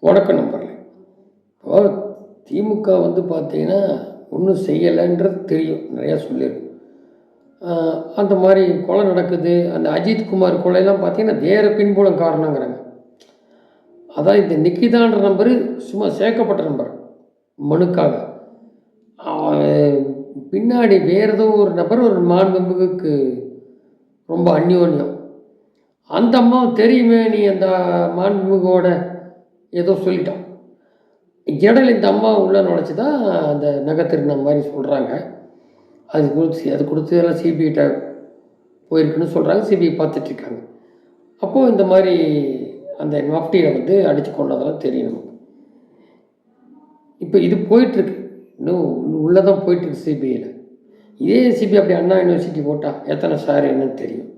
உடக்க நம்பர்ல. இப்போ திமுக வந்து பார்த்தீங்கன்னா ஒன்றும் செய்யலைன்றது தெரியும். நிறையா சொல்லியிருக்கு. அந்த மாதிரி கொலை நடக்குது. அந்த அஜித் குமார் கொலையெல்லாம் பார்த்தீங்கன்னா வேறு பின்புலம் காரணங்கிறாங்க. அதான் இந்த நிக்கிதான்ற நம்பரு சும்மா சேர்க்கப்பட்ட நம்பர். மனுக்காக. பின்னாடி வேறு ஏதோ ஒரு நபர் ஒரு மாண்புமிகுக்கு ரொம்ப அந்யோன்யம். அந்த அம்மா தெரியுமே நீ அந்த மாண்புமிகோட ஏதோ சொல்லிட்டான். இடையில இந்த அம்மா உள்ளே நுழைச்சி தான் அந்த நகை திருடின மாதிரி சொல்கிறாங்க அது கொடுத்து அது கொடுத்து எல்லாம் சிபிஐட்ட போயிருக்குன்னு சொல்கிறாங்க சிபிஐ பார்த்துட்ருக்காங்க அப்போது இந்த மாதிரி அந்த மஃப்டியை வந்து அடித்து கொண்டதெல்லாம் தெரியும் நமக்கு. இப்போ இது போயிட்டுருக்கு. இன்னும் உள்ளே தான் போயிட்டுருக்கு சிபிஐயில் இதே சிபிஐ அப்படி அண்ணா யூனிவர்சிட்டி போட்டால் எத்தனை சார் என்னன்னு தெரியும்.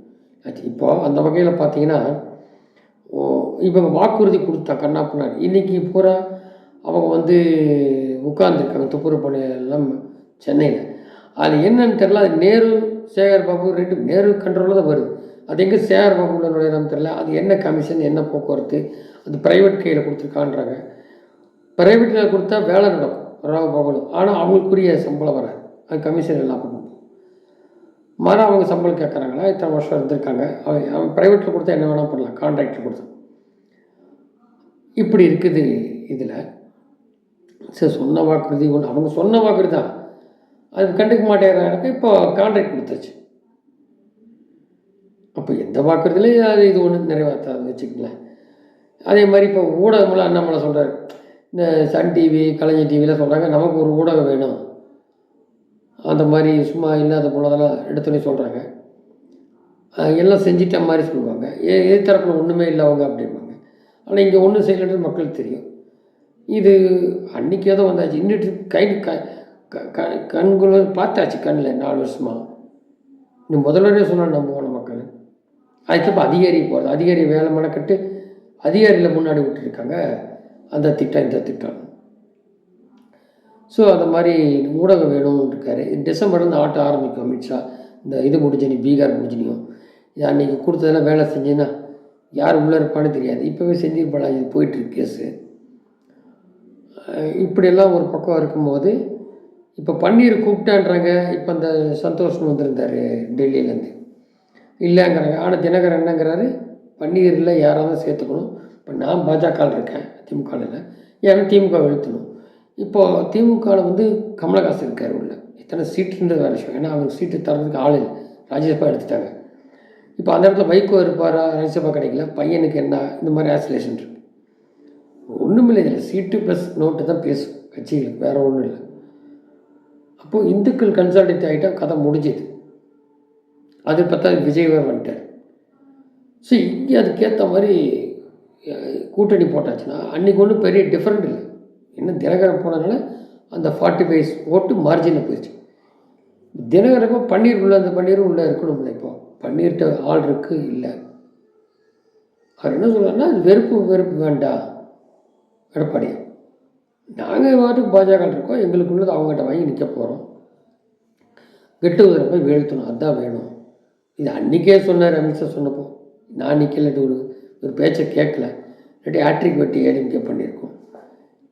ஆச்சு இப்போ அந்த வகையில் பார்த்தீங்கன்னா ஓ, இவங்க வாக்குறுதி கொடுத்தா கண்ணா பின்னாடி. இன்றைக்கி பூரா அவங்க வந்து உட்கார்ந்துருக்காங்க துப்புரவு சென்னையில். அது என்னன்னு தெரில அது நேரு சேகர் பாபு ரெண்டு நேரு கண்ட்ரோலில் தான் வருது. அது எங்கே சேகர் பாபுல நுழையிறான்னு தெரில அது என்ன கமிஷன் என்ன போக்குவரத்து அது ப்ரைவேட் கையில் கொடுத்துருக்கான்றாங்க. ப்ரைவேட்டில் கொடுத்தா வேலை நடக்கும் ராவ பகலும் ஆனால் அவங்களுக்குரிய சம்பளம் வராது. அது கமிஷன் எல்லாம் பண்ணும் மறு அவங்க சம்பளம் கேட்குறாங்களா இத்தனை வருஷம் இருந்திருக்காங்க. அவங்க அவன் ப்ரைவேட்டில் கொடுத்தா என்ன வேணால் பண்ணலாம் கான்ட்ராக்டர் கொடுத்தா. இப்படி இருக்குது இதில். சரி சொன்ன வாக்குறுதி ஒன்று. அவங்க சொன்ன வாக்குறுதி தான். அது கண்டுக்க மாட்டேங்கிறாங்க. இப்போ கான்ட்ராக்ட் கொடுத்தாச்சு. அப்போ எந்த வாக்குறுதியிலையும் அது இது ஒன்று நிறைவேற்றாது வச்சுக்கங்களேன். அதே மாதிரி இப்போ ஊடகம்லாம் அண்ணாமலை சொல்கிறார் இந்த சன் டிவி கலைஞர் டிவிலாம் சொல்கிறாங்க நமக்கு ஒரு ஊடகம் வேணும். அந்த மாதிரி சும்மா இல்லாத போனதெல்லாம் எடுத்துனே சொல்கிறாங்க எல்லாம் செஞ்சிட்ட மாதிரி சொல்லுவாங்க. ஏ எதிர்த்தரப்பில் ஒன்றுமே இல்லை அவங்க அப்படிம்பாங்க. ஆனால் இங்கே ஒன்றும் செய்யலைன்றது மக்களுக்கு தெரியும். இது அன்றைக்கி ஏதோ வந்தாச்சு. இன்னிட்டு கை க க- க கண்குள்ள பார்த்தாச்சு கண்ணில் நாலு வருஷமாக இன்னும் முதல்வரே சொன்னால் நம்புவான மக்கள். அதுக்கப்புறம் அதிகாரி போகிறது. அதிகாரி வேலை மெனக்கட்டு அதிகாரியில் முன்னாடி விட்டுருக்காங்க. அந்த திட்டம் இந்த திட்டம். ஸோ அந்த மாதிரி ஊடகம் வேணும்னு இருக்காரு டிசம்பர்லேருந்து ஆட்ட ஆரம்பிக்கும் அமித்ஷா. இந்த இது முடிஞ்சு நீ பீகார் முடிஞ்சினியும் அன்றைக்கி கொடுத்ததெல்லாம் வேலை செஞ்சுன்னா யார் உள்ளே இருப்பான்னு தெரியாது. இப்போவே செஞ்சிருப்பாளா இது போயிட்டுருக்கு கேஸு. இப்படியெல்லாம் ஒரு பக்கம் இருக்கும்போது இப்போ பன்னீர் கூப்பிட்டான்றாங்க. இப்போ அந்த சந்தோஷம் வந்திருந்தார் டெல்லியிலேருந்து. இல்லைங்கிறாங்க. ஆனால் தினகரன் என்னங்கிறாரு பன்னீரில் யாராவது சேர்த்துக்கணும். இப்போ நான் பாஜகவில் இருக்கேன் திமுகவில் ஏன்னா திமுக எழுத்தணும் இப்போது திமுகவில் வந்து கமலஹாசன் இருக்கார் உள்ள. இத்தனை சீட்டுன்றது வேறு விஷயம். ஏன்னா அவருக்கு சீட்டு தரதுக்கு ஆள் இல்லை. ராஜ்யசபா எடுத்துட்டாங்க. இப்போ அந்த இடத்துல வைகோ இருப்பாரா? ராஜ்யசபா கிடைக்கல. பையனுக்கு என்ன? இந்த மாதிரி ஆசிலேஷன் இருக்கு. ஒன்றுமில்லை இதில். சீட்டு ப்ளஸ் நோட்டு தான் பேசும். கட்சிகளுக்கு வேறு ஒன்றும் இல்லை. அப்போது இந்துக்கள் கன்சால்டேட் ஆகிட்டா கதை முடிஞ்சுது. அது பார்த்தா விஜய் வேறு வந்துட்டார். ஸோ இங்கே அதுக்கேற்ற மாதிரி கூட்டணி போட்டாச்சுன்னா அன்றைக்கி ஒன்றும் பெரிய டிஃப்ரெண்ட் இல்லை. என்ன தினகரன் போனதுனால அந்த ஃபார்ட்டி ஃபைவ் ஓட்டு மார்ஜினில் போயிடுச்சு. தினகரப்போ பன்னீர் உள்ள அந்த பன்னீரும் உள்ளே இருக்கணும்ல இப்போ. பண்ணிட்ட ஆள் இருக்கு இல்லை. அவர் என்ன சொல்கிறாருன்னா வெறுப்பு வெறுப்பு வேண்டாம் எடப்பாடி நாங்கள் பாட்டுக்கு பாஜக இருக்கோம் எங்களுக்குள்ளது அவங்ககிட்ட வாங்கி நிற்க போகிறோம் கெட்டு போய் வீழ்த்தணும் அதுதான் வேணும். இது அன்றைக்கே சொன்னார் அமித்ஷா சொன்னப்போ. நான் நிற்கலட்டு ஒரு ஒரு பேச்சை கேட்கல. இல்லாட்டி ஆட்ரிக் வெட்டி ஏடிஎம்கே பண்ணியிருக்கோம்.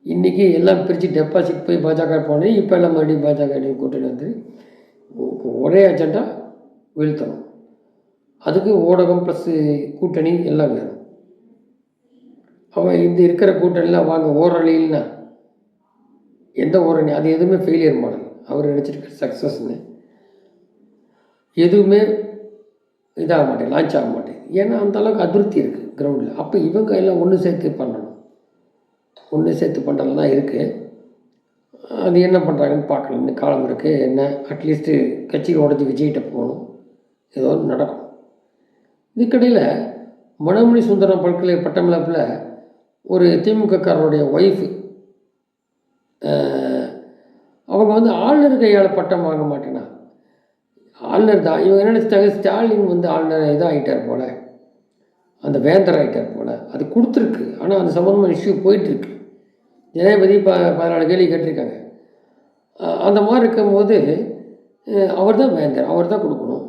இன்றைக்கி எல்லாம் பிரித்து டெபாசிட் போய் பாஜக போனேன் இப்போ எல்லாம் மறுபடியும் பாஜக கூட்டணி வந்து ஒரே அஜெண்டா வீழ்த்தணும் அதுக்கு ஊடகம் ப்ளஸ் கூட்டணி எல்லாம் வேணும். அவன் இந்த இருக்கிற கூட்டணியில் வாங்க ஓரணின்னா எந்த ஓரணி அது எதுவுமே ஃபெயிலியர் மாடல் அவர் நினச்சிட்டு சக்ஸஸ்னு எதுவுமே இதாக மாட்டேன் லான்ச் ஆக மாட்டேன். ஏன்னா அந்த அளவுக்கு அதிருப்தி இருக்குது கிரவுண்டில் அப்போ இவங்க எல்லாம் ஒன்று சேர்த்து பண்ணணும். ஒன்று சேர்த்து பண்ணுறது தான் இருக்குது அது என்ன பண்ணுறாங்கன்னு பார்க்கலாம். இன்னும் காலம் இருக்குது என்ன அட்லீஸ்ட்டு கட்சியில் உடஞ்சி விஜய்கிட்ட போகணும். ஏதோ நடக்கும். இதுக்கடையில் மனோமணி சுந்தரம் பல்கலை பட்டமளப்பில் ஒரு திமுகக்காரருடைய ஒய்ஃபு அவங்க வந்து ஆளுநர் கையால் பட்டம் வாங்க மாட்டேனா? ஆளுநர் தான். இவங்க என்ன நினச்சிட்டாங்க ஸ்டாலின் வந்து ஆளுநர் இதாக ஆகிட்டார் போல். அந்த வேந்தர் ஆகிட்டார் போல். அது கொடுத்துருக்கு. ஆனால் அது சம்மந்தமாக இஷ்யூ போயிட்டுருக்கு. ஜனாதிபதி ப பதினாலு கேள்வி கேட்டிருக்காங்க. அந்த மாதிரி இருக்கும்போது அவர் தான் வேந்தர். அவர் தான் கொடுக்கணும்.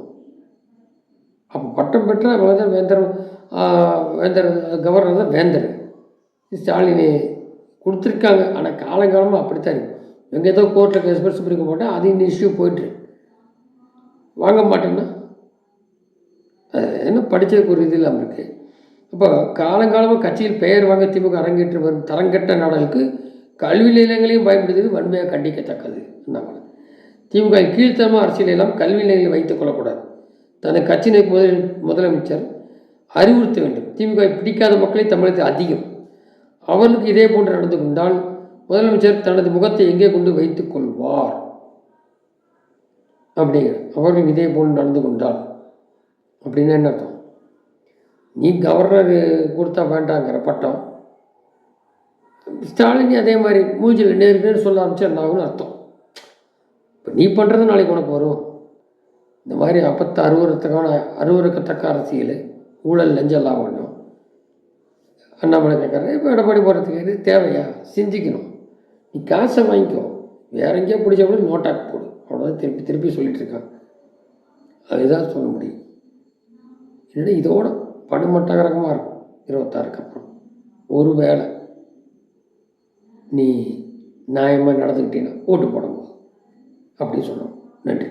அப்போ பட்டம் பெற்ற அவர் வேந்தர் வேந்தர் கவர்னர் தான் வேந்தர். ஸ்டாலின் கொடுத்துருக்காங்க. ஆனால் காலங்காலமாக அப்படித்தான் இருக்கும் எங்கே ஏதோ கோர்ட்டில் கேஸ் பரிசு பிடிக்க போட்டால் அது இந்த இஷ்யூ போயிட்டுரு வாங்க மாட்டேன்னா அது என்ன படித்ததுக்கு ஒரு இது இல்லாமல் இருக்குது அப்போ காலங்காலமாக கட்சியில் பெயர் வாங்க திமுக அரங்கேற்று வரும் தரங்கெட்ட நாடலுக்கு கல்வி நிலையங்களையும் பயன்படுத்துவது வன்மையாக கண்டிக்கத்தக்கது. என்ன திமுக கீழ்த்தரமாக அரசியலெல்லாம் கல்வி நிலையங்களை வைத்துக் கொள்ளக்கூடாது. தனது கட்சியினை முதல் முதலமைச்சர் அறிவுறுத்த வேண்டும். திமுக பிடிக்காத மக்களை தமிழகத்தில் அதிகம். அவர்களுக்கு இதே போன்று நடந்து கொண்டால் முதலமைச்சர் தனது முகத்தை எங்கே கொண்டு வைத்துக் கொள்வார்? அப்படிங்கிற அவர்கள் இதே போன்று நடந்து கொண்டால் அப்படின்னா என்ன அர்த்தம்? நீ கவர்னர் கொடுத்தா வேண்டாங்கிற பட்டம். ஸ்டாலின் அதே மாதிரி மூஞ்சில் நேருக்கு நேர் சொல்ல ஆரம்பிச்சு என்ன ஆகும்னு அர்த்தம். இப்போ நீ பண்ணுறது நாளைக்கு உனக்கு வரும். இந்த மாதிரி அப்பத்தை அருவருத்தக்கான அறுவருக்கத்தக்க அரசியல் ஊழல் லஞ்சம் லாபம் அண்ணாமலை கேட்குறாரு இப்போ எடப்பாடி போகிறதுக்கு இது தேவையா? சிந்திக்கணும். நீ காசை வாங்கிக்கோ. வேற எங்கேயோ பிடிச்ச கூட நோட்டாக்கு போடு. அவ்வளோதான் திருப்பி திருப்பி சொல்லிட்டு இருக்கான். அதுதான் சொல்ல முடியும். இல்லைன்னா இதோட படுமட்டகரகமாக இருக்கும். இருபத்தாறுக்கு அப்புறம். ஒரு வேளை நீ நியாயமாக நடந்துக்கிட்டீங்கன்னா ஓட்டு போடும்போது அப்படி சொல்லணும். நன்றி.